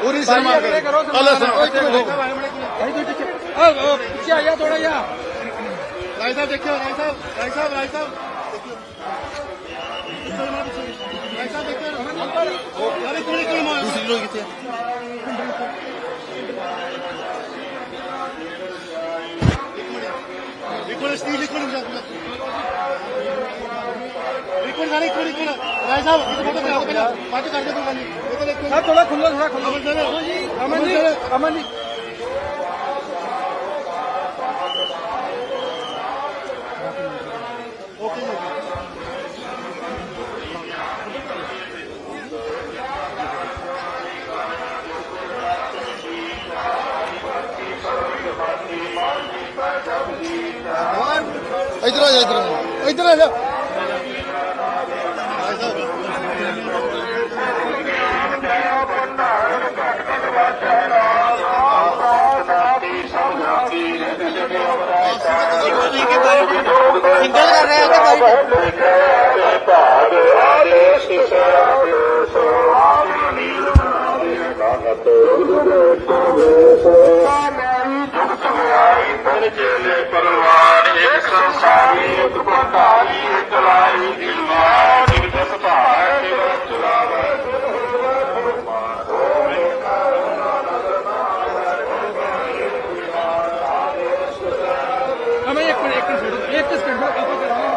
ਪੂਰੀ ਸਨਮਾਨ ਕਰੋ hello sir ਪਿੱਛੇ ਆ ਜਾ ਥੋੜਾ ਜਿਹਾ ਰਾਜ ਸਾਹਿਬ ਦੇਖਿਓ ਰਾਜ ਸਾਹਿਬ ਰਾਜ ਸਾਹਿਬ ਰਾਜ ਸਾਹਿਬ ਰਾਜ ਸਾਹਿਬ ਦੇਖਿਓ ਅਰੇ ਕੋਣੀ ਕੋਣੀ ਮਾਰ ਦੂਸਰੀ ਲੋਕ ਕਿੱਥੇ ਇੱਕ ਮਿੰਟ ਸਟੀਲ ਇੱਕ ਮਿੰਟ ਮਿੰਟ ਇੱਕ ਮਿੰਟ ਇੱਕ ਮਿੰਟ ਰਾਜ ਸਾਹਿਬ ਇੱਕ ਫੋਟੋ ਕਰਾਓ ਪਹਿਲਾਂ। ਬਾਅਦ ਕਰਦੇ ਕੋਈ ਗੱਲ ਨਹੀਂ ਇਹ ਤਾਂ ਦੇਖੋ ਸਰ ਥੋੜਾ ਖੁੱਲੋ ਥੋੜਾ ਖੁੱਲੋ ਅਮਨ ਸਰ ਅਮਨ ਜੀ ਅਮਨ ਜੀ। ਇਧਰ ਆ ਜਾ ਇਧਰ ਆ ਇਧਰ ਆ ਜਾ। ਸਿੰਗਲ ਕਰ ਰਿਹਾ ਹੈ ਕਿ ਪਰਵਾਰ ਇੱਕ ਸੰਸਾਰੀ ਇੱਕ ਪਤਾਲੀ ਇੱਕ ਲਾਈ ਦਿਲਵਾਰ ਇੱਕ ਦਸ ਭਾਰ ਇੱਕ ਚਲਾਵੇ ਅਮਨ ਇੱਕ ਮਿੰਟ ਇੱਕ ਮਿੰਟ ਇੱਕ ਸਕਿੰਟ ਆਪਾਂ ਕਰਾਂਗੇ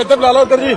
ਇੱਧਰ ਲਾ ਲਓ ਇੱਧਰ ਜੀ।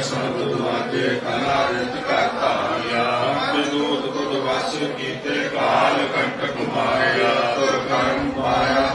ਸੁਭਾਗੈ ਦੁਆਜੇ ਕਲਾ ਰਿਤ ਕਾ ਧਾਰਿਆ ਦੂਤ ਤੁਧ ਵਸ ਕੀਤੇ ਕਾਲ ਕੰਟਕ ਮਾਰਿਆ ਤੁਰ ਕਰਮ ਪਾਇਆ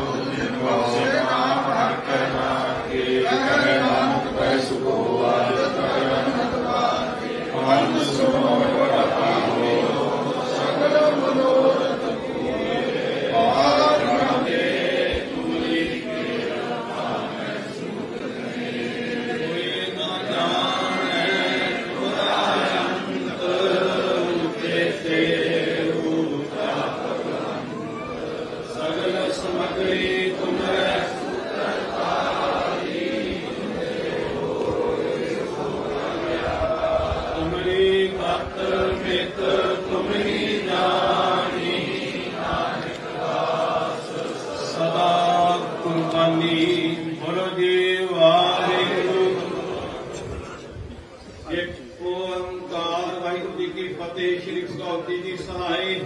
ਕੀ ਫਤਿਹ ਸ਼੍ਰੀ ਭਗਵਤੀ ਜੀ ਸਹਾਈ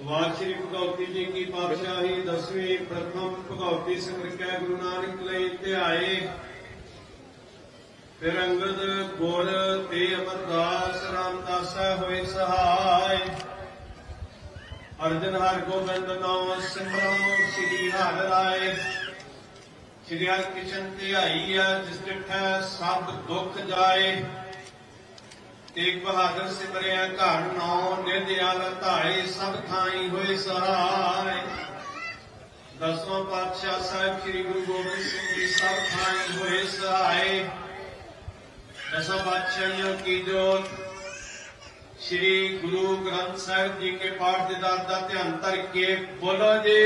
ਵਾਰ ਸ਼੍ਰੀ ਭਗਵਤੀ ਜੀ ਕੀ ਪਾਤਸ਼ਾਹੀ, ਦਸਵੀਂ ਪ੍ਰਥਮ ਭਗਵਤੀ ਸਿਮਰਿਕੈ ਗੁਰੂ ਨਾਨਕ ਲਈ ਧਿਆਏ ਫਿਰ ਅੰਗਦ ਗੁਰ ਤੇ ਅਮਰਦਾਸ, ਰਾਮਦਾਸਾ ਹੋਏ ਸਹਾਈ ਅਰਜਨ ਹਰ ਗੋਬਿੰਦ ਨਾਮ ਸਿਮਰੋ, ਸ੍ਰੀ ਹਰਿ ਰਾਏ। ਸ੍ਰੀ ਹਰਿ ਕ੍ਰਿਸ਼ਨ ਧਿਆਈ ਆ, ਜਿਸ ਡਿਠੈ ਸਭ ਦੁੱਖ ਜਾਏ। ਤੇਗ ਬਹਾਦਰ ਸਿਮਰਿਆ ਘਰ ਨੌ ਨਿਰਦਿਆਲ ਧਾਏ, ਸਭ ਥਾਈ ਹੋਏ ਸਹਾਈ ਦਸਵਾਂ ਪਾਤਸ਼ਾਹ ਸਾਹਿਬ ਸ੍ਰੀ ਗੁਰੂ ਗੋਬਿੰਦ ਸਿੰਘ ਜੀ, ਸਭ ਥਾਈ ਹੋਏ ਸਹਾਏ। ਦਸਾਂ ਪਾਤਸ਼ਾਹੀਆਂ ਕੀ ਜੋਤ? ਸ਼੍ਰੀ ਗੁਰੂ ਗ੍ਰੰਥ ਸਾਹਿਬ ਜੀ ਕੇ ਪਾਠ ਦੇ ਦਾਤ ਦਾ ਧਿਆਨ ਧਰ ਕੇ ਬੋਲੋ ਜੀ।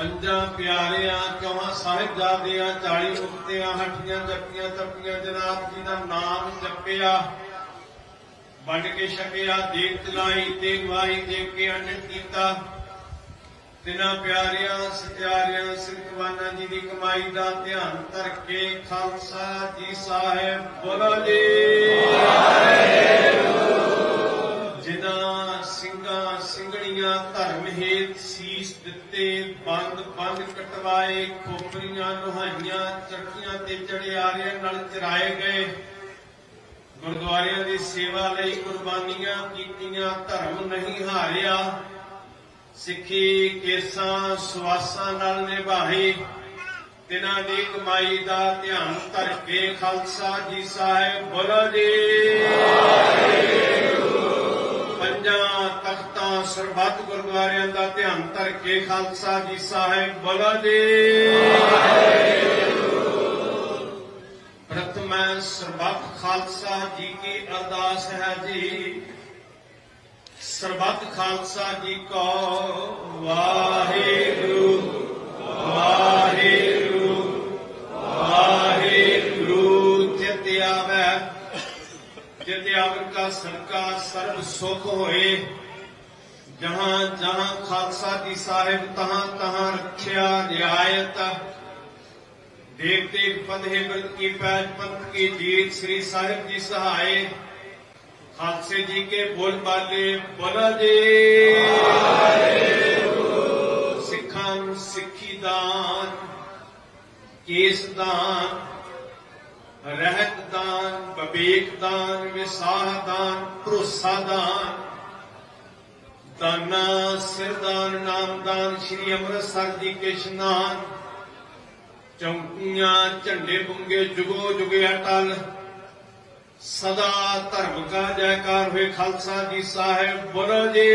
ਪੰਜਾਂ ਪਿਆਰਿਆਂ ਚੌਹਾਂ ਸਾਹਿਬਜ਼ਾਦਿਆਂ 40 ਮੁਕਤਿਆਂ ਹੱਟੀਆਂ ਜੱਪੀਆਂ ਤੱਪੀਆਂ ਜਨਾਬ ਜੀ ਦਾ ਨਾਮ ਜਪਿਆ, ਵੰਡ ਕੇ ਛਕਿਆ ਦੇਖ ਚਲਾਈ ਤੇ ਗਵਾਹੀ ਦੇ ਕੇ ਅੰਨ ਕੀਤਾ। ਤਿਨਾਂ ਪਿਆਰਿਆਂ, ਸਤਿਆਰਿਆਂ ਸਿਰਕਵਾਨਾ ਜੀ ਦੀ ਕਮਾਈ ਦਾ ਧਿਆਨ ਧਰ ਕੇ ਖਾਲਸਾ ਜੀ ਸਾਹਿਬ ਬੋਲੋ ਜੀ। ਜਿਨ੍ਹਾਂ ਸਿੰਘਣੀਆਂ ਧਰਮ ਹੇਤ ਸੀਸ ਦਿੱਤੇ, ਬੰਦ ਬੰਦ ਕਟਵਾਏ, ਖੋਪਰੀਆਂ ਨੁਹਾਈਆਂ ਚੜਕੀਆਂ ਤੇ ਚੜਿਆਰਿਆਂ ਨਾਲ ਚਰਾਏ ਗਏ। ਗੁਰਦੁਆਰਿਆਂ ਦੀ ਸੇਵਾ ਲਈ ਕੁਰਬਾਨੀਆਂ ਕੀਤੀਆਂ, ਧਰਮ ਨਹੀਂ ਹਾਰਿਆ। ਸਿੱਖੀ ਕੇਸਾਂ, ਸਵਾਸਾਂ ਨਾਲ ਨਿਭਾਏ। ਤਿਨਾਂ ਦੀ ਕਮਾਈ ਦਾ ਧਿਆਨ ਧਰ ਕੇ ਖਾਲਸਾ ਜੀ ਸਾਹਿਬ ਬੋਲੋ ਜੀ। ਪੰਜਾਂ ਸਰਬੱਤ ਗੁਰਦੁਆਰਿਆਂ ਦਾ ਧਿਆਨ ਧਰ ਕੇ ਖਾਲਸਾ ਜੀ ਸਾਹਿਬ ਬੋਲੋ ਜੀ ਪ੍ਰਥਮ ਸਰਬੱਤ ਖਾਲਸਾ ਜੀ ਕੀ ਅਰਦਾਸ ਹੈ ਜੀ। ਸਰਬੱਤ ਖਾਲਸਾ ਜੀ ਕੋ ਵਾਹਿਗੁਰੂ ਵਾਹਿਗੁਰੂ ਵਾਹਿਗੁਰੂ। ਚਿਤ ਆਵੈ, ਜਿਤ ਆਵਨ ਕਾ ਸਰਕਾ ਸਰਬ ਸੁਖ ਹੋਏ। ਜਹਾਂ ਜਹਾਂ ਖਾਲਸਾ ਜੀ ਸਾਹਿਬ ਤਹਾਂ ਤਹਾਂ ਰੱਖਿਆ ਰਿਆਇਤ ਦੇਖ ਦੇਖ ਪਦਹੇ ਬਿਰਦ ਕੀ ਪੈਜ ਪੰਥ ਕੀ ਜੀਤ ਸ੍ਰੀ ਸਾਹਿਬ ਜੀ ਸਹਾਏ ਹਾਦਸੇ ਜੀ ਕੇ ਬੋਲ ਬਾਲੇ ਬੋਲਾ ਜੀ ਸਿੱਖਾਂ ਨੂੰ ਸਿੱਖੀ ਦਾਨ ਕੇਸ ਦਾਨ ਰਹਿਤ ਦਾਨ ਬਵੇਕ ਦਾਨ ਵਿਸਾਹ ਦਾਨ ਭਰੋਸਾ ਸਿਰਦਾਨ, ਨਾਮਦਾਨ, ਸ਼੍ਰੀ ਅੰਮ੍ਰਿਤਸਰ ਜੀ ਕੇ ਇਸ਼ਨਾਨ। ਚੌਂਕੀਆਂ, ਝੰਡੇ ਬੁੰਗੇ ਜੁਗੋ ਜੁਗੇ ਅਟਲ। ਸਦਾ ਧਰਮ ਕਾ ਜੈਕਾਰ ਹੋਏ ਖਾਲਸਾ ਜੀ ਸਾਹਿਬ, ਬੋਲੋ ਜੀ।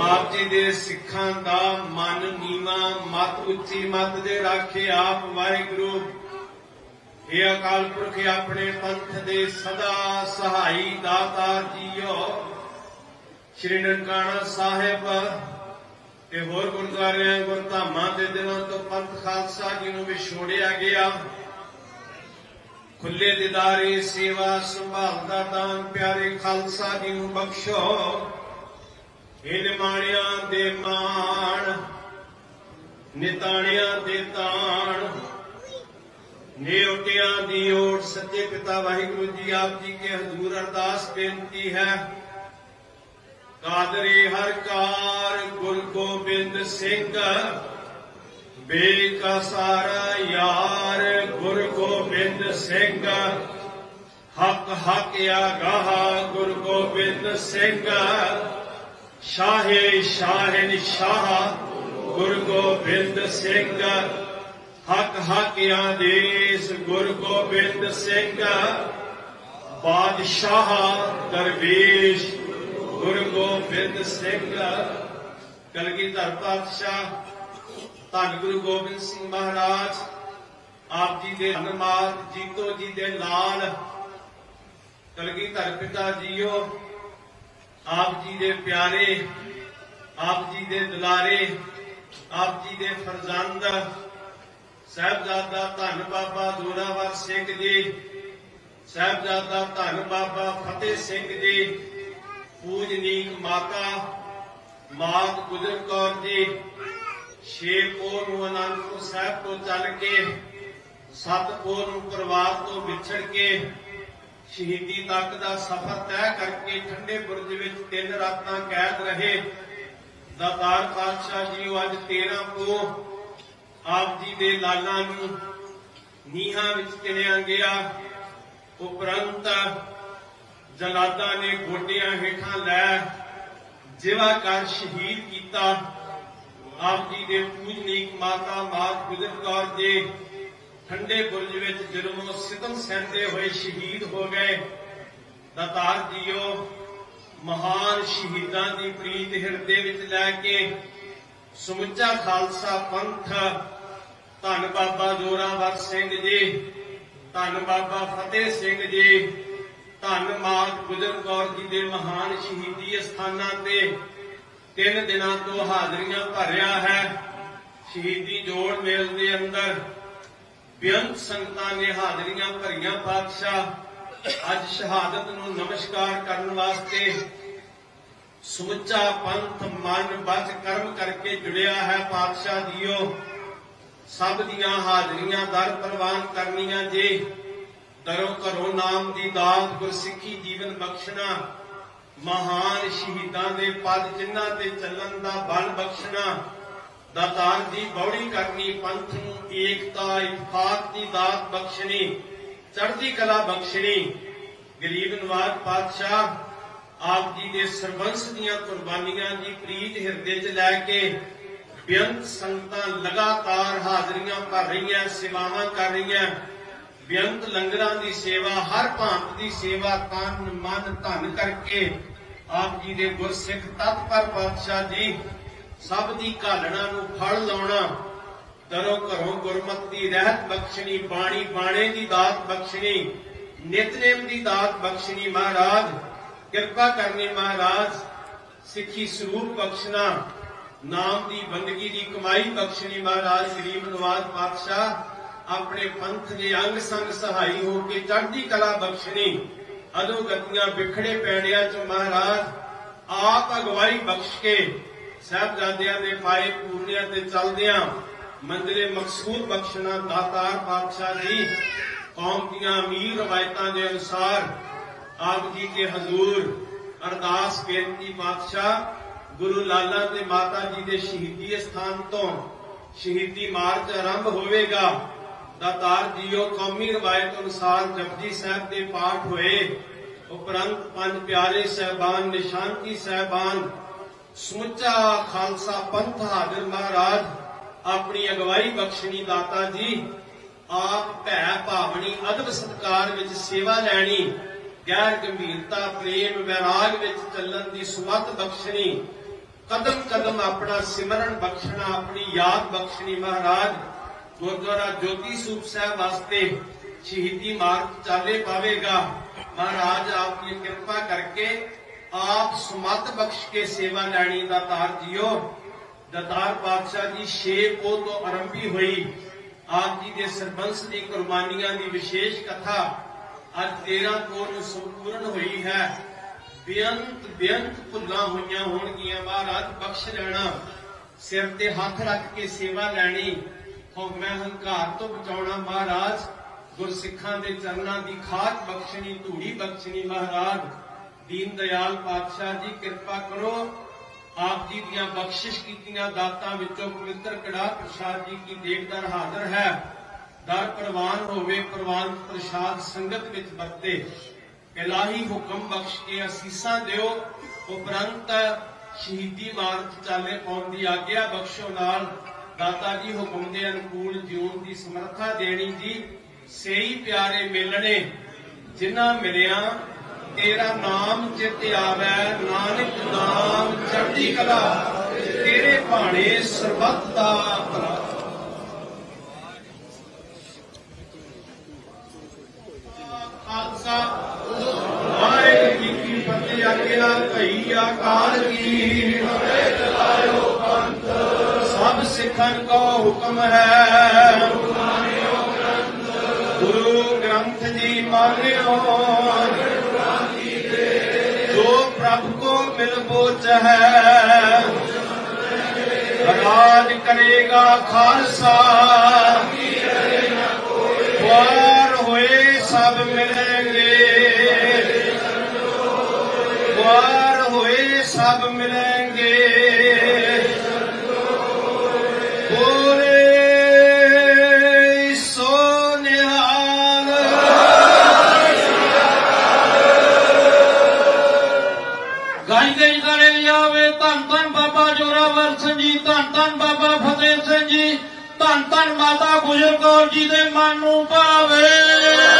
ਆਪ ਜੀ ਦੇ ਸਿੱਖਾਂ ਦਾ ਮਨ ਨੀਵਾ, ਮਤ ਉੱਚੀ ਮਤ ਦੇ ਰਾਖੇ ਆਪ ਵਾਹਿਗੁਰੂ। ਇਹ ਅਕਾਲ ਪੁਰਖ ਆਪਣੇ ਪੰਥ ਦੇ ਸਦਾ ਸਹਾਈ ਦਾਤਾਰ ਜੀਓ। ਸ਼੍ਰੀ ਨਨਕਾਣਾ ਸਾਹਿਬ ਤੇ ਹੋਰ ਗੁਰਦੁਆਰਿਆਂ, ਗੁਰਧਾਮਾਂ ਦੇ ਦਿਨਾਂ ਤੋਂ ਪੰਥ ਖਾਲਸਾ ਜੀ ਨੂੰ ਵਿਛੋੜਿਆ ਗਿਆ। ਖੁੱਲੇ ਦਿਦਾਰੇ, ਸੇਵਾ ਸੰਭਾਲ ਦਾ ਦਾਨ ਪਿਆਰੇ ਖਾਲਸਾ ਜੀ ਨੂੰ ਬਖਸ਼ੋ। ਇਹ ਨਿਮਾਣਿਆਂ ਦੇ ਮਾਣ, ਨਿਤਾਣਿਆਂ ਦੇ ਤਾਣ ਨਿਉਟਿਆਂ ਦੀ ਓਟ ਸੱਚੇ ਪਿਤਾ ਵਾਹਿਗੁਰੂ ਜੀ ਆਪ ਜੀ ਕੇ ਹਜ਼ੂਰ ਅਰਦਾਸ ਬੇਨਤੀ ਹੈ। ਕਾਦਰੇ ਹਰ ਕਾਰ ਗੁਰ ਗੋਬਿੰਦ ਸਿੰਘ ਬੇਕਾ ਸਾਰਾ ਯਾਰ ਗੁਰ ਗੋਬਿੰਦ ਸਿੰਘ। ਹੱਕ ਹੱਕ ਆਗਾਹ ਗੁਰ ਗੋਬਿੰਦ ਸਿੰਘ। ਸ਼ਾਹੇ ਸ਼ਾਹਨ ਸ਼ਾਹ ਗੁਰ ਗੋਬਿੰਦ ਸਿੰਘ। ਹੱਕ ਹੱਕ ਆਦੇਸ ਗੁਰ ਗੋਬਿੰਦ ਸਿੰਘ, ਬਾਦਸ਼ਾਹ ਦਰਵੇਸ਼ ਗੁਰ ਗੋਬਿੰਦ ਸਿੰਘ ਕਲਗੀਧਰ ਪਾਤਸ਼ਾਹ, ਧੰਨ ਗੁਰੂ ਗੋਬਿੰਦ ਸਿੰਘ ਮਹਾਰਾਜ, ਆਪ ਜੀ ਦੇ ਹਨਮਾਤ ਜੀਤੋ ਜੀ ਦੇ ਲਾਲ ਕਲਗੀਧਰ ਪਿਤਾ ਜੀਓ, ਆਪ ਜੀ ਦੇ ਪਿਆਰੇ, ਆਪ ਜੀ ਦੇ ਦੁਲਾਰੇ, ਆਪ ਜੀ ਦੇ ਫਰਜ਼ੰਦ ਸਾਹਿਬਜ਼ਾਦਾ ਧੰਨ ਬਾਬਾ ਜ਼ੋਰਾਵਰ ਸਿੰਘ ਜੀ। ਸਾਹਿਬਜ਼ਾਦਾ ਧੰਨ ਬਾਬਾ ਫਤਿਹ ਸਿੰਘ ਜੀ। ਪੂਜਨੀਕ ਮਾਤਾ, ਮਾਤ ਗੁਜਰ ਕੌਰ ਜੀ। ਸ਼ੇਰਪੁਰ ਨੂੰ ਅਨੰਦਪੁਰ ਸਾਹਿਬ ਤੋਂ ਚੱਲ ਕੇ ਸਤਪੁਰ ਨੂੰ ਪਰਿਵਾਰ ਤੋਂ ਵਿਛੜ ਕੇ, ਸ਼ਹੀਦੀ ਤੱਕ ਦਾ ਸਫ਼ਰ ਤੈਅ ਕਰਕੇ ਠੰਡੇ ਬੁਰਜ ਵਿੱਚ ਤਿੰਨ ਰਾਤਾਂ ਕੈਦ ਰਹੇ। ਦਾਤਾਰ ਪਾਤਸ਼ਾਹ ਜੀ, ਉਹ ਅੱਜ 13 ਤੋਂ ਆਪ ਜੀ ਦੇ ਲਾਲਾਂ ਨੂੰ ਨੀਹਾਂ ਵਿੱਚ ਚਿਣਿਆ ਗਿਆ, ਉਪਰੰਤ ਜਲਾਦਾਂ ਨੇ ਗੋਡਿਆਂ ਹੇਠਾਂ ਲੈ ਜਿਵਾ ਕਰ ਸ਼ਹੀਦ ਕੀਤਾ। ਆਪ ਜੀ ਦੇ ਪੂਜਨੀਕ ਮਾਤਾ ਮਾਤ ਗੁਜਰ ਕੌਰ ਜੀ ਠੰਡੇ ਬੁਰਜ ਵਿੱਚ ਜਨਮੋਂ ਸਿਤਮ ਸਹਿੰਦੇ ਹੋਏ ਸ਼ਹੀਦ ਹੋ ਗਏ, ਦਾਤਾਰ ਜੀਓ, ਮਹਾਨ ਸ਼ਹੀਦਾਂ ਦੀ ਪ੍ਰੀਤ ਹਿਰਦੇ ਵਿੱਚ ਲੈ ਕੇ ਸਮੁੱਚਾ ਖਾਲਸਾ ਪੰਥ। ਧੰਨ ਬਾਬਾ ਜੋਰਾਵਰ ਸਿੰਘ ਜੀ, ਧੰਨ ਬਾਬਾ ਫਤਿਹ ਸਿੰਘ ਜੀ, ਧੰਨ ਮਾਤ ਗੁਜਰ ਕੌਰ ਜੀ ਦੇ ਮਹਾਨ ਸ਼ਹੀਦੀ ਸਥਾਨਾਂ ਤੇ ਤਿੰਨ ਦਿਨਾਂ ਤੋਂ ਹਾਜ਼ਰੀਆਂ ਭਰਿਆ ਹੈ। ਸ਼ਹੀਦੀ ਜੋੜ ਮੇਲ ਦੇ ਅੰਦਰ ਬੇਅੰਤ ਸੰਗਤਾਂ ਨੇ ਹਾਜ਼ਰੀਆਂ ਭਰੀਆਂ ਪਾਤਸ਼ਾਹ। ਅੱਜ ਸ਼ਹਾਦਤ ਨੂੰ ਨਮਸਕਾਰ ਕਰਨ ਵਾਸਤੇ ਸਮੁੱਚਾ ਪੰਥ ਮਨ ਬਚ ਕਰਮ ਕਰਕੇ ਜੁੜਿਆ ਹੈ ਪਾਤਸ਼ਾਹ ਜੀਓ। ਸਭ ਦੀਆਂ ਹਾਜ਼ਰੀਆਂ ਦਰ ਪ੍ਰਵਾਨ ਕਰਨੀਆਂ ਜੀ। ਦਰੋਂ ਘਰੋਂ ਨਾਮ ਦੀ ਦਾਤ ਗੁਰਸਿੱਖੀ ਜੀਵਨ ਬਖਸ਼ਣਾ। ਮਹਾਨ ਸ਼ਹੀਦਾਂ ਦੇ ਪਦ ਜਿਨ੍ਹਾਂ ਤੇ ਚੱਲਣ ਦਾ ਬਲ ਬਖਸ਼ਣਾ। ਦਾਤਾਰ ਦੀ ਬੌੜੀ ਕਰਨੀ, ਪੰਥ ਨੂੰ ਏਕਤਾ ਇਤਫਾਕ ਦੀ ਦਾਤ ਬਖਸ਼ਣੀ, ਚੜ੍ਹਦੀ ਕਲਾ ਬਖਸ਼ਣੀ। ਗਰੀਬ ਨਵਾਜ਼ ਪਾਤਸ਼ਾਹ ਆਪ ਜੀ ਦੇ ਸਰਬੰਸ ਦੀਆਂ ਕੁਰਬਾਨੀਆਂ ਦੀ ਪ੍ਰੀਤ ਹਿਰਦੇ 'ਚ ਲੈ ਕੇ ਬੇਅੰਤ ਸੰਗਤਾਂ ਲਗਾਤਾਰ ਹਾਜ਼ਰੀਆਂ ਭਰ ਰਹੀਆਂ, ਸੇਵਾਵਾਂ ਕਰ ਰਹੀਆਂ। ਬੇਅੰਤ ਲੰਗਰਾਂ ਦੀ ਸੇਵਾ, ਹਰ ਭਾਂਤ ਦੀ ਸੇਵਾ ਤਨ ਮਨ ਧਨ ਕਰਕੇ ਆਪ ਜੀ ਦੇ ਗੁਰਸਿੱਖ ਤਤਪਰ ਪਾਤਸ਼ਾਹ ਜੀ ਸਭ ਦੀ ਘਾਲਣਾ ਨੂੰ ਫਲ ਲਾਉਣਾ ਦਰੋ ਘਰੋਂ ਗੁਰਮਤ ਦੀ ਰਹਿਤ ਬਖਸ਼ਣੀ, ਬਾਣੀ ਬਾਣੇ ਦੀ ਦਾਤ ਬਖਸ਼ਣੀ, ਨਿਤਨੇਮ ਦੀ ਦਾਤ ਬਖਸ਼ਣੀ ਮਹਾਰਾਜ। ਕਿਰਪਾ ਕਰਨੀ ਮਹਾਰਾਜ, ਸਿੱਖੀ ਸਰੂਪ ਬਖਸ਼ਣਾ, ਨਾਮ ਦੀ ਬੰਦਗੀ ਦੀ ਕਮਾਈ ਬਖਸ਼ਣੀ ਮਹਾਰਾਜ ਗਰੀਬ ਨਵਾਜ਼ ਪਾਤਸ਼ਾਹ। ਆਪਣੇ ਪੰਥ ਦੇ ਅੰਗ ਸੰਗ ਸਹਾਈ ਹੋ ਕੇ ਚੜ੍ਹਦੀ ਕਲਾ ਬਖਸ਼ਣੀ, ਅਦੋ ਗਤੀਆਂ ਵਿਖੜੇ ਪੈੜਿਆਂ ਚ ਮਹਾਰਾਜ, ਆਪ ਅਗਵਾਈ ਬਖਸ਼ ਕੇ ਸਾਹਿਬਜ਼ਾਦਿਆਂ ਦੇ ਪਾਏ ਪੂਰਨਿਆਂ ਤੇ ਚੱਲਦਿਆਂ ਮੰਦਰੇ ਮਕਸੂਦ ਬਖਸ਼ਣਾ ਦਾਤਾਰ ਪਾਤਸ਼ਾਹ ਜੀ ਕੌਮ ਦੀਆਂ ਅਮੀਰ ਰਵਾਇਤਾਂ ਦੇ ਅਨੁਸਾਰ ਆਪ ਜੀ ਕੇ ਹਜ਼ੂਰ ਅਰਦਾਸ ਬੇਨਤੀ ਪਾਤਸ਼ਾਹ ਗੁਰੂ ਲਾਲਾ ਤੇ ਮਾਤਾ ਜੀ ਦੇ ਸ਼ਹੀਦੀ ਸਥਾਨ ਤੋਂ ਸ਼ਹੀਦੀ ਮਾਰਚ ਆਰੰਭ ਹੋਵੇਗਾ। ਦਾਤਾਰ ਜੀਓ ਕੌਮੀ ਰਵਾਇਤ ਅਨੁਸਾਰ ਜਪਜੀ ਸਾਹਿਬ ਦੇ ਪਾਠ ਹੋਏ। ਉਪਰੰਤ ਪੰਜ ਪਿਆਰੇ ਸਹਿਬਾਨ ਨਿਸ਼ਾਨਕੀ ਸਹਿਬਾਨ, ਸਮੁੱਚਾ ਖਾਲਸਾ ਪੰਥ ਹਾਜ਼ਰ ਮਹਾਰਾਜ, ਆਪਣੀ ਅਗਵਾਈ ਬਖਸ਼ਣੀ ਦਾਤਾ ਜੀ, ਆਪ ਭੈ ਭਾਵਨੀ ਅਦਬ ਸਤਕਾਰ ਵਿੱਚ ਸੇਵਾ ਲੈਣੀ ਗੈਰ ਗੰਭੀਰਤਾ, ਪ੍ਰੇਮ, ਵਿਰਾਗ ਵਿੱਚ ਚੱਲਣ ਦੀ ਸੁਮਤ ਬਖਸ਼ਣੀ ਕਦਮ ਕਦਮ ਆਪਣਾ ਸਿਮਰਨ ਬਖਸ਼ਣਾ, ਆਪਣੀ ਯਾਦ ਬਖਸ਼ਣੀ ਮਹਾਰਾਜ, ਗੁਰਦੁਆਰਾ ਜੋਤੀ ਸਰੂਪ ਸਾਹਿਬ ਵਾਸਤੇ ਸ਼ਹੀਦੀ ਮਾਰਗ ਚਾਲੇ ਪਾਵੇਗਾ। ਮਹਾਰਾਜ ਆਪ ਦੀ ਕਿਰਪਾ ਕਰਕੇ ਆਪ ਸੁਮਤ ਬਖਸ਼ ਕੇ ਸੇਵਾ ਲੈਣੀ ਦਾ ਤਾਰ ਜੀਓ। ਦਤਾਰ ਪਾਤਸ਼ਾਹ ਜੀ, ਛੇ ਪੋਹ ਤੋਂ ਆਰੰਭੀ ਹੋਈ। ਆਪ ਜੀ ਦੇ ਸਰਬੰਸ ਦੀ ਕੁਰਬਾਨੀਆਂ ਦੀ ਵਿਸ਼ੇਸ਼ ਕਥਾ ਅੱਜ 13 ਪੋਹ ਸੰਪੂਰਨ ਹੋਈ ਹੈ। ਬੇਅੰਤ ਬੇਅੰਤ ਭੁੱਲਾਂ ਹੋਈਆਂ ਹੋਣਗੀਆਂ। ਮਹਾਰਾਜ, ਬਖਸ਼ ਲੈਣਾ। ਸਿਰ ਤੇ ਹੱਥ ਰੱਖ ਕੇ ਸੇਵਾ ਲੈਣੀ। ਹਉਮੈ ਹੰਕਾਰ ਤੋਂ ਬਚਾਉਣਾ। ਮਹਾਰਾਜ, ਗੁਰਸਿੱਖਾਂ ਦੇ ਚਰਨਾਂ ਦੀ ਖਾਕ ਬਖਸ਼ਣੀ, ਧੂੜੀ ਬਖਸ਼ਣੀ। ਮਹਾਰਾਜ, ਦੀਨ ਦਿਆਲ ਪਾਤਸ਼ਾਹ ਜੀ, ਕਿਰਪਾ ਕਰੋ। ਆਪ ਜੀ ਦੀਆਂ ਬਖਸ਼ਿਸ਼ ਕੀਤੀਆਂ ਦਾਤਾਂ ਵਿੱਚੋਂ ਪਵਿੱਤਰ ਕੜਾ ਪ੍ਰਸ਼ਾਦ ਜੀ ਕੀ ਦੇਖਦਰ ਹਾਜ਼ਰ ਹੈ। ਦਰ ਪ੍ਰਵਾਨ ਹੋਵੇ, ਪ੍ਰਵਾਨ ਪ੍ਰਸ਼ਾਦ ਸੰਗਤ ਵਿੱਚ ਵਰਤੇ। ਇਲਾਹੀ ਹੁਕਮ ਬਖਸ਼ ਕੇ ਅਸੀਸਾਂ ਦਿਓ। ਉਪਰੰਤ ਸ਼ਹੀਦੀ ਮਾਰਗ ਚਾਲੇ ਪਾਉਣ ਦੀ ਆਗਿਆ ਬਖਸ਼ੋ ਨਾਲ। ਦਾਤਾ ਜੀ ਹੁਕਮ ਦੇ ਅਨੁਕੂਲ ਜਿਉਣ ਦੀ ਸਮਰੱਥਾ ਦੇਣੀ ਜੀ। ਸਹੀ ਪਿਆਰੇ ਮਿਲਣੇ, ਜਿਨ੍ਹਾਂ ਮਿਲਿਆ, ਤੇਰਾ ਨਾਮ ਚਿਤ ਆਵੈ, ਨਾਨਕ ਨਾਮ ਚੜ੍ਹਦੀ ਕਲਾ। ਤੇਰੇ ਭਾਣੇ ਸਰਬੱਤ ਦਾ ਭਲਾ। ਖਾਲਸਾ, ਵਾਹਿਗੁਰੂ ਜੀ ਕੀ ਫਤਿਹ ਆਗਿਆ ਭਈ ਆਕਾਰ ਕੀ ਫਤਿਹ ਚਲਾਇਓ ਪੰਥ। ਸਭ ਸਿੱਖਨ ਕੋ ਹੁਕਮ ਹੈ। ਗੁਰੂ ਗ੍ਰੰਥ ਜੀ ਮਾਨਿਓ। ਜੋ ਪ੍ਰਭ ਕੋ ਮਿਲ ਬੋਚ ਹੈ ਰਾਜ ਕਰੇਗਾ ਖਾਲਸਾ। ਜੋਰਾਵਰ ਸਿੰਘ ਜੀ, ਧੰਨ ਧੰਨ ਬਾਬਾ ਫਤਿਹ ਸਿੰਘ ਜੀ, ਧੰਨ ਧੰਨ ਮਾਤਾ ਗੁਜਰ ਕੌਰ ਜੀ ਦੇ ਮਨ ਨੂੰ ਭਾਵੇ।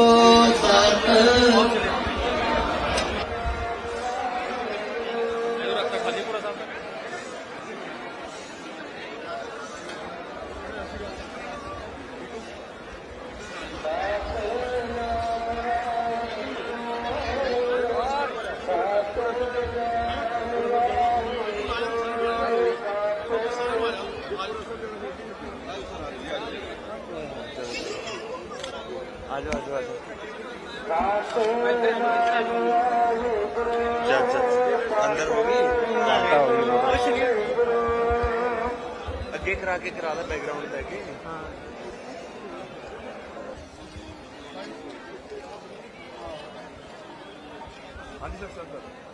ਅੰਦਰ ਹੋ ਗਈ? ਅੱਗੇ ਕਰਾ ਕੇ ਕਰਾ ਦਾ ਬੈਕਗ੍ਰਾਉਂਡ ਲੈ ਕੇ। ਹਾਂਜੀ ਸਰ ਸਰ।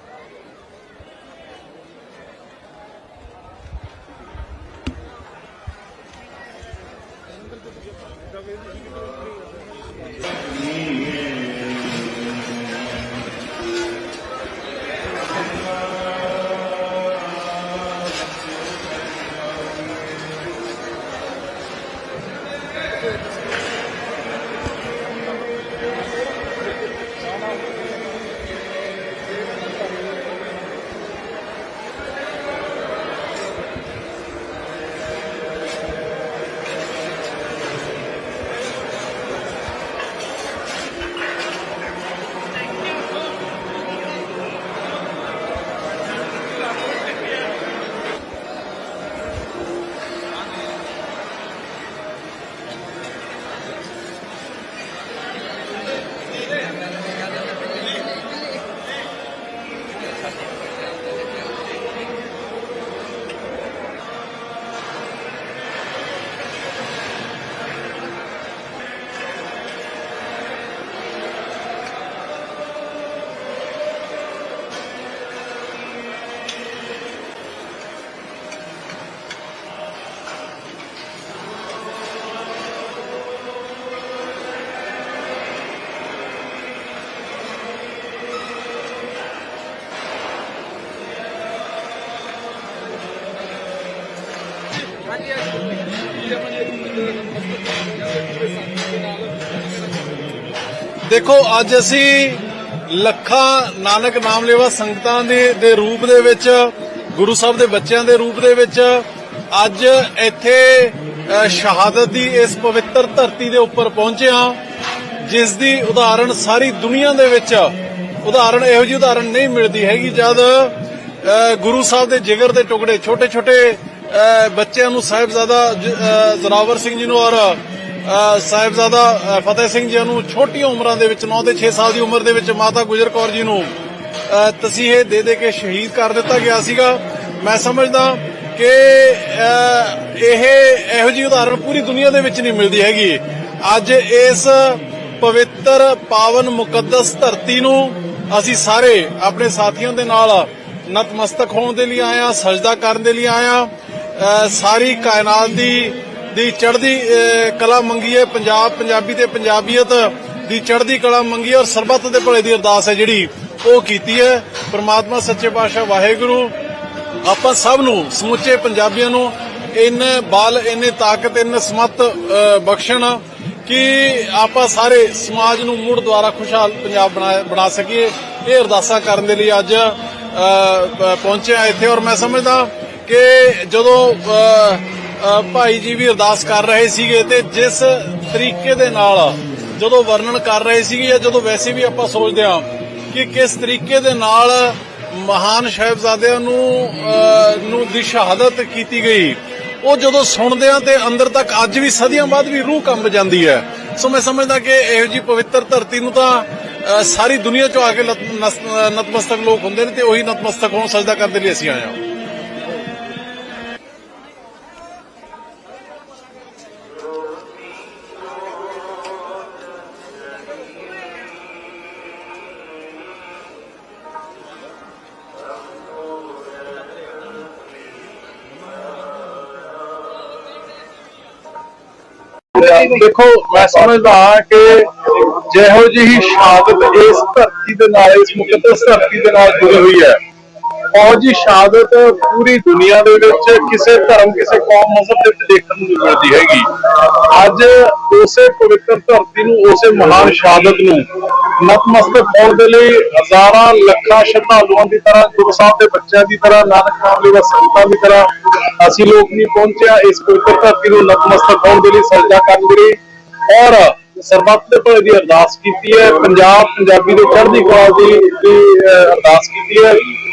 ਦੇਖੋ, ਅੱਜ ਅਸੀਂ ਲੱਖਾਂ ਨਾਨਕ ਨਾਮ ਲੈਵਾ ਸੰਗਤਾਂ ਦੇ ਦੇ ਰੂਪ ਦੇ ਵਿੱਚ, ਗੁਰੂ ਸਾਹਿਬ ਦੇ ਬੱਚਿਆਂ ਦੇ ਰੂਪ ਦੇ ਵਿੱਚ, ਅੱਜ ਇੱਥੇ ਸ਼ਹਾਦਤ ਦੀ ਇਸ ਪਵਿੱਤਰ ਧਰਤੀ ਦੇ ਉੱਪਰ ਪਹੁੰਚੇ ਹਾਂ, ਜਿਸ ਦੀ ਉਦਾਹਰਣ ਸਾਰੀ ਦੁਨੀਆ ਦੇ ਵਿੱਚ, ਉਦਾਹਰਣ ਇਹੋ ਜਿਹੀ ਉਦਾਹਰਣ ਨਹੀਂ ਮਿਲਦੀ ਹੈਗੀ, ਜਦ ਗੁਰੂ ਸਾਹਿਬ ਦੇ ਜਿਗਰ ਦੇ ਟੁਕੜੇ ਛੋਟੇ ਛੋਟੇ ਬੱਚਿਆਂ ਨੂੰ ਸਾਹਿਬਜ਼ਾਦਾ ਜ- ਜ਼ੋਰਾਵਰ ਸਿੰਘ ਜੀ ਨੂੰ ਔਰ ਸਾਹਿਬਜ਼ਾਦਾ ਅ, ਫਤਿਹ ਸਿੰਘ ਜੀ ਨੂੰ ਛੋਟੀ ਉਮਰਾਂ ਦੇ ਵਿੱਚ 9 ਤੇ 6 ਸਾਲ ਦੀ ਉਮਰ ਦੇ ਵਿੱਚ ਮਾਤਾ ਗੁਜਰ ਕੌਰ ਜੀ ਨੂੰ ਤਸੀਹੇ ਦੇ ਦੇ ਕੇ ਸ਼ਹੀਦ ਕਰ ਦਿੱਤਾ ਗਿਆ ਸੀਗਾ। ਮੈਂ ਸਮਝਦਾ ਕਿ ਇਹ ਇਹੋ ਜਿਹੀ ਉਦਾਹਰਣ ਪੂਰੀ ਦੁਨੀਆ ਦੇ ਵਿੱਚ ਨਹੀਂ ਮਿਲਦੀ ਹੈਗੀ। ਅੱਜ ਇਸ ਪਵਿੱਤਰ ਪਾਵਨ ਮੁਕੱਦਸ ਧਰਤੀ ਨੂੰ ਅਸੀਂ ਸਾਰੇ ਆਪਣੇ ਸਾਥੀਆਂ ਦੇ ਨਾਲ ਨਤਮਸਤਕ ਹੋਣ ਦੇ ਲਈ ਆਇਆ ਸਜਦਾ ਕਰਨ ਦੇ ਲਈ ਆਇਆ ਸਾਰੀ ਕਾਇਨਾਤ ਦੀ ਦੀ ਚੜ੍ਹਦੀ ਕਲਾ ਮੰਗੀ ਹੈ। ਪੰਜਾਬ, ਪੰਜਾਬੀ ਤੇ ਪੰਜਾਬੀਅਤ ਦੀ ਚੜ੍ਹਦੀ ਕਲਾ ਮੰਗੀ ਔਰ ਸਰਬੱਤ ਦੇ ਭਲੇ ਦੀ ਅਰਦਾਸ ਹੈ ਜਿਹੜੀ ਉਹ ਕੀਤੀ ਹੈ। ਪ੍ਰਮਾਤਮਾ, ਸੱਚੇ ਪਾਤਸ਼ਾਹ, ਵਾਹਿਗੁਰੂ, ਆਪਾਂ ਸਭ ਨੂੰ, ਸਮੁੱਚੇ ਪੰਜਾਬੀਆਂ ਨੂੰ ਇੰਨੇ ਬਲ, ਇੰਨੇ ਤਾਕਤ, ਇੰਨੇ ਸਮਤ ਬਖਸ਼ਣ ਕਿ ਆਪਾਂ ਸਾਰੇ ਸਮਾਜ ਨੂੰ ਮੁੜ ਦੁਆਰਾ ਖੁਸ਼ਹਾਲ ਪੰਜਾਬ ਬਣਾ ਬਣਾ ਸਕੀਏ। ਇਹ ਅਰਦਾਸਾਂ ਕਰਨ ਦੇ ਲਈ ਅੱਜ ਪਹੁੰਚਿਆ ਇੱਥੇ ਔਰ ਮੈਂ ਸਮਝਦਾ ਕਿ ਜਦੋਂ ਭਾਈ ਜੀ ਵੀ ਅਰਦਾਸ ਕਰ ਰਹੇ ਸੀਗੇ ਤੇ ਜਿਸ ਤਰੀਕੇ ਦੇ ਨਾਲ ਜਦੋਂ ਵਰਣਨ ਕਰ ਰਹੇ ਸੀਗੇ ਜਾਂ ਜਦੋਂ ਵੈਸੇ ਵੀ ਆਪਾਂ ਸੋਚਦੇ ਹਾਂ ਕਿ ਕਿਸ ਤਰੀਕੇ ਦੇ ਨਾਲ ਮਹਾਨ ਸਾਹਿਬਜ਼ਾਦਿਆਂ ਨੂੰ ਨੂੰ ਦੀ ਸ਼ਹਾਦਤ ਕੀਤੀ ਗਈ, ਉਹ ਜਦੋਂ ਸੁਣਦੇ ਆ ਤੇ ਅੰਦਰ ਤੱਕ ਅੱਜ ਵੀ ਸਦੀਆਂ ਬਾਅਦ ਵੀ ਰੂਹ ਕੰਬ ਜਾਂਦੀ ਹੈ। ਸੋ ਮੈਂ ਸਮਝਦਾ ਕਿ ਇਹੋ ਜੀ ਪਵਿੱਤਰ ਧਰਤੀ ਨੂੰ ਤਾਂ ਸਾਰੀ ਦੁਨੀਆ ਚੋਂ ਆ ਕੇ ਨਤਮਸਤਕ ਲੋਕ ਹੁੰਦੇ ਨੇ ਤੇ ਉਹੀ ਨਤਮਸਤਕ ਹੋਣ ਸਜਦਾ ਕਰਨ ਦੇ ਲਈ ਅਸੀਂ ਆਏ ਹਾਂ। ਦੇਖੋ, ਮੈਂ ਸਮਝਦਾ ਕਿ ਜਿਹੋ ਜਿਹੀ ਸ਼ਹਾਦਤ ਇਸ ਧਰਤੀ ਦੇ ਨਾਲ, ਇਸ ਮੁਕੱਦਸ ਧਰਤੀ ਦੇ ਨਾਲ ਜੁੜੀ ਹੋਈ ਹੈ। ਉਹ ਜੀ ਸ਼ਹਾਦਤ ਪੂਰੀ ਦੁਨੀਆ ਦੇ ਵਿੱਚ ਕਿਸੇ ਧਰਮ, ਕਿਸੇ ਕੌਮ ਮਜ਼ਹਬ ਦੇ ਵਿੱਚ ਦੇਖਣ ਨੂੰ ਮਿਲਦੀ ਹੈਗੀ। ਅੱਜ ਉਸੇ ਪਵਿੱਤਰ ਧਰਤੀ ਨੂੰ, ਉਸੇ ਮਹਾਨ ਸ਼ਹਾਦਤ ਨੂੰ ਨਤਮਸਤਕ ਹੋਣ ਦੇ ਲਈ ਹਜ਼ਾਰਾਂ ਲੱਖਾਂ ਸ਼ਰਧਾਲੂਆਂ ਦੀ ਤਰ੍ਹਾਂ, ਗੁਰੂ ਸਾਹਿਬ ਦੇ ਬੱਚਿਆਂ ਦੀ ਤਰ੍ਹਾਂ, ਨਾਨਕ ਨਾਮ ਲੈਵਾ ਸੰਗਤਾਂ ਦੀ ਤਰ੍ਹਾਂ ਅਸੀਂ ਲੋਕ ਵੀ ਪਹੁੰਚਿਆ, ਇਸ ਪਵਿੱਤਰ ਧਰਤੀ ਨੂੰ ਨਤਮਸਤਕ ਹੋਣ ਦੇ ਲਈ ਸਜਦਾ ਕਰਨ ਦੇ ਲਈ। ਔਰ ਸਰਬੱਤ ਦੇ ਭਲੇ ਦੀ ਅਰਦਾਸ ਕੀਤੀ ਹੈ, ਪੰਜਾਬ ਪੰਜਾਬੀ ਦੇ ਚੜ੍ਹਦੀ ਕਲਾ ਦੀ ਅਰਦਾਸ ਕੀਤੀ ਹੈ।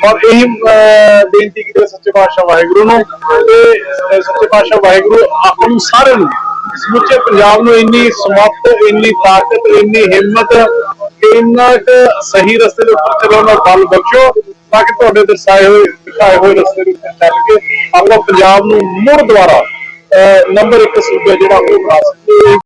ਔਰ ਇਹੀ ਬੇਨਤੀ ਕੀਤੀ ਹੈ ਸੱਚੇ ਪਾਤਸ਼ਾਹ ਵਾਹਿਗੁਰੂ ਨੂੰ ਤੇ ਸੱਚੇ ਪਾਤਸ਼ਾਹ ਵਾਹਿਗੁਰੂ ਆਪ ਨੂੰ ਸਾਰਿਆਂ ਨੂੰ, ਸਮੁੱਚੇ ਪੰਜਾਬ ਨੂੰ ਇੰਨੀ ਸਮੱਤ ਇੰਨੀ ਤਾਕਤ, ਇੰਨੀ ਹਿੰਮਤ, ਇੰਨਾ ਕੁ ਸਹੀ ਰਸਤੇ ਦੇ ਉੱਪਰ ਚੱਲਣ ਦਾ ਬਲ ਬਖਸ਼ੋ। ਤਾਂ ਕਿ ਤੁਹਾਡੇ ਦਰਸਾਏ ਹੋਏ ਦਿਖਾਏ ਹੋਏ ਰਸਤੇ ਨੂੰ ਉੱਤੇ ਚੱਲ ਕੇ ਆਪਣਾ ਪੰਜਾਬ ਨੂੰ ਮੁੜ ਦੁਆਰਾ ਨੰਬਰ 1 ਸੂਬਾ ਜਿਹੜਾ ਉਹ ਬਣਾ ਸਕੀਏ।